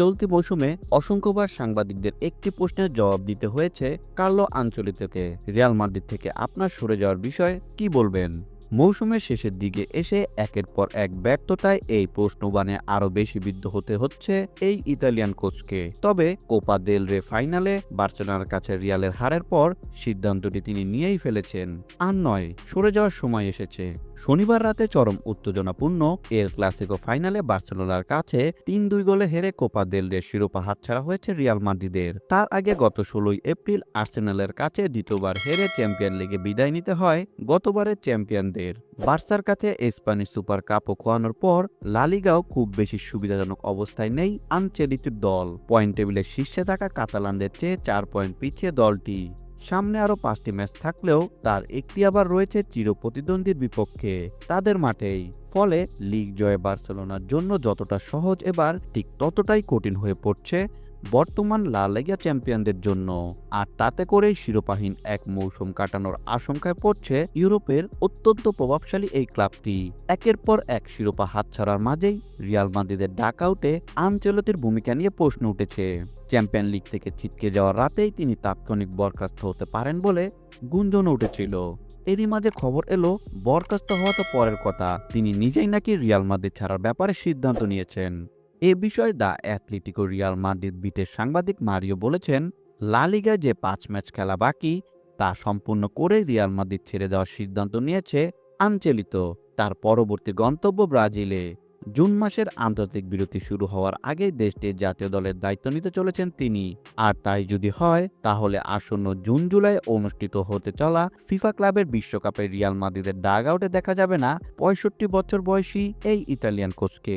চলতি মৌসুমে অসংখ্যবার সাংবাদিকদের একটি প্রশ্নের জবাব দিতে হয়েছে কার্লো আঞ্চলিতকে। রিয়াল মাদ্রিদ থেকে আপনার সরে যাওয়ার বিষয়ে কি বলবেন? মৌসুমের শেষের দিকে এসে একের পর এক ব্যর্থতায় এই প্রশ্নবানে আরও বেশি বিদ্ধ হতে হচ্ছে এই ইতালিয়ান কোচকে। তবে কোপা দেল রে ফাইনালে বার্সেলোনার কাছে রিয়ালের হারের পর সিদ্ধান্তটি তিনি নিয়েই ফেলেছেন। আর নয়, সরে যাওয়ার সময় এসেছে। শনিবার রাতে চরম উত্তেজনাপূর্ণ এর ক্লাসিকো ফাইনালে বার্সেলোনার কাছে তিন দুই গোলে হেরে কোপা দেল রে শিরোপা হাতছাড়া হয়েছে রিয়াল মাদ্রিদের। তার আগে গত ষোলোই এপ্রিল আর্সেনালের কাছে দ্বিতীয়বার হেরে চ্যাম্পিয়ন লিগে বিদায় নিতে হয়। গতবারের চ্যাম্পিয়নদের বার্সার কাছে স্প্যানিশ সুপার কাপও খোয়ানোর পর লালিগাও খুব বেশি সুবিধাজনক অবস্থায় নেই আনচেলিতির দল। পয়েন্ট টেবিলের শীর্ষে থাকা কাতালানদের চেয়ে চার পয়েন্ট পিছিয়ে দলটি। সামনে আরও পাঁচটি ম্যাচ থাকলেও তার একটি আবার রয়েছে চিরপ্রতিদ্বন্দ্বীর বিপক্ষে। তাদের মাঠেই। ফলে লিগ জয়ে বার্সেলোনার জন্য যতটা সহজ এবার ঠিক ততটাই কঠিন হয়ে পড়ছে বর্তমান লা লিগা চ্যাম্পিয়নদের জন্য। আর তাতে করেই শিরোপাহীন এক মৌসুম কাটানোর আশঙ্কায় পড়ছে ইউরোপের অত্যন্ত প্রভাবশালী এই ক্লাবটি। একের পর এক শিরোপা হাতছাড়ার মাঝেই রিয়াল মাদ্রিদের ডাকআউটে আনচেলতির ভূমিকা নিয়ে প্রশ্ন উঠেছে। চ্যাম্পিয়ন লিগ থেকে ছিটকে যাওয়ার রাতেই তিনি তাৎক্ষণিক বরখাস্ত হতে পারেন বলে গুঞ্জন উঠেছিল। এরই মাঝে খবর এলো, বরখাস্ত হওয়া তো পরের কথা। তিনি নিজেই নাকি রিয়াল মাদ্রিদ ছাড়ার ব্যাপারে সিদ্ধান্ত নিয়েছেন। এ বিষয়ে দ্য অ্যাথলেটিকো রিয়াল মাদ্রিদ বিটের সাংবাদিক মারিও বলেছেন, লা লিগায় যে পাঁচ ম্যাচ খেলা বাকি, তা সম্পূর্ণ করে রিয়াল মাদ্রিদ ছেড়ে দেওয়ার সিদ্ধান্ত নিয়েছে আঞ্চলিত। তার পরবর্তী গন্তব্য ব্রাজিলে। জুন মাসের আন্তর্জাতিক বিরতি শুরু হওয়ার আগে দেশটির জাতীয় দলের দায়িত্ব নিতে চলেছেন তিনি। আর তাই যদি হয়, তাহলে আসন্ন জুন জুলাই অনুষ্ঠিত হতে চলা ফিফা ক্লাবের বিশ্বকাপে রিয়াল মাদ্রিদের ডাগ আউটে দেখা যাবে না পঁয়ষট্টি বছর বয়সী এই ইতালিয়ান কোচকে।